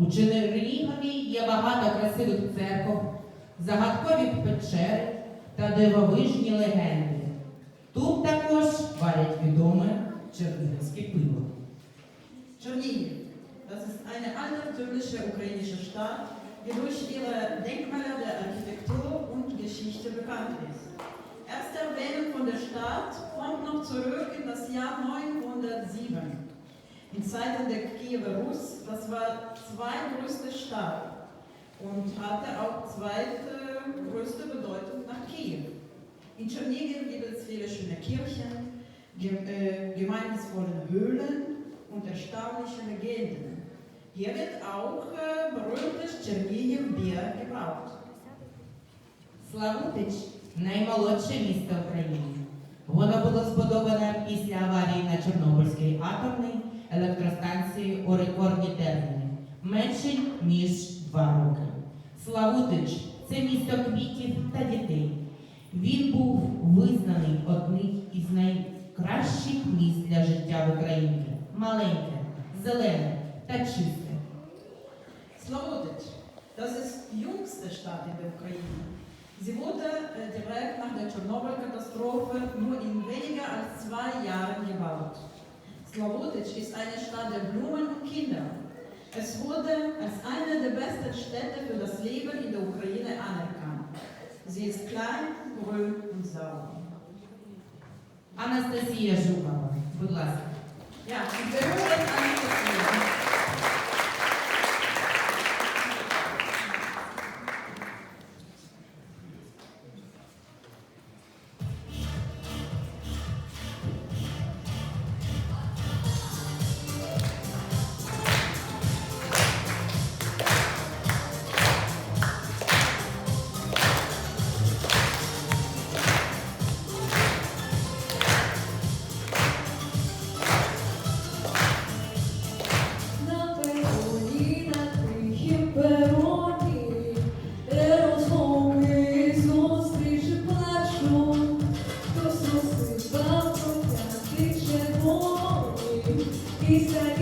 У Чернігові є багато красивих церков, загадкові печери та дивовижні легенди. Тут також варять відоме чернігівське пиво. Чернigov. Das ist eine altertümliche ukrainische Stadt, die durch ihre Denkmäler der Architektur und Geschichte bekannt ist. Erste Erwähnung von der Stadt kommt noch zurück in das Jahr 907. In Zeiten der Kiewer Rus, das war zweitgrößte Stadt und hatte auch zweitgrößte Bedeutung nach Kiew. In Tschernigiv gibt es viele schöne Kirchen, ge- äh, geheimnisvolle Höhlen und erstaunliche Legenden. Hier wird auch äh, berühmtes Tschernigiv-Bier gebraut. Славутич наймолодше місто України. Воно було збудоване після аварії на Чорнобильській атомній електростанції у рекордні терміни менше ніж два роки. Славутич це місто квітів та дітей. Він був визнаний одним із найкращих міст для життя в Україні. Маленьке, зелене та чисте. Slavutich, das ist jüngste Stadt in der Ukraine. Sie wurde äh, direkt nach der Tschernobyl-Katastrophe nur in weniger als zwei Jahren gebaut. Slavutich ist eine Stadt der Blumen und Kinder. Es wurde als eine der besten Städte für das Leben in der Ukraine anerkannt. Sie ist klein, grün und sauber. Анастасія Жукова, будь ласка. Ja, пероні, розмови зустрічі плачу, хтось розсипав протяги червоні, і таке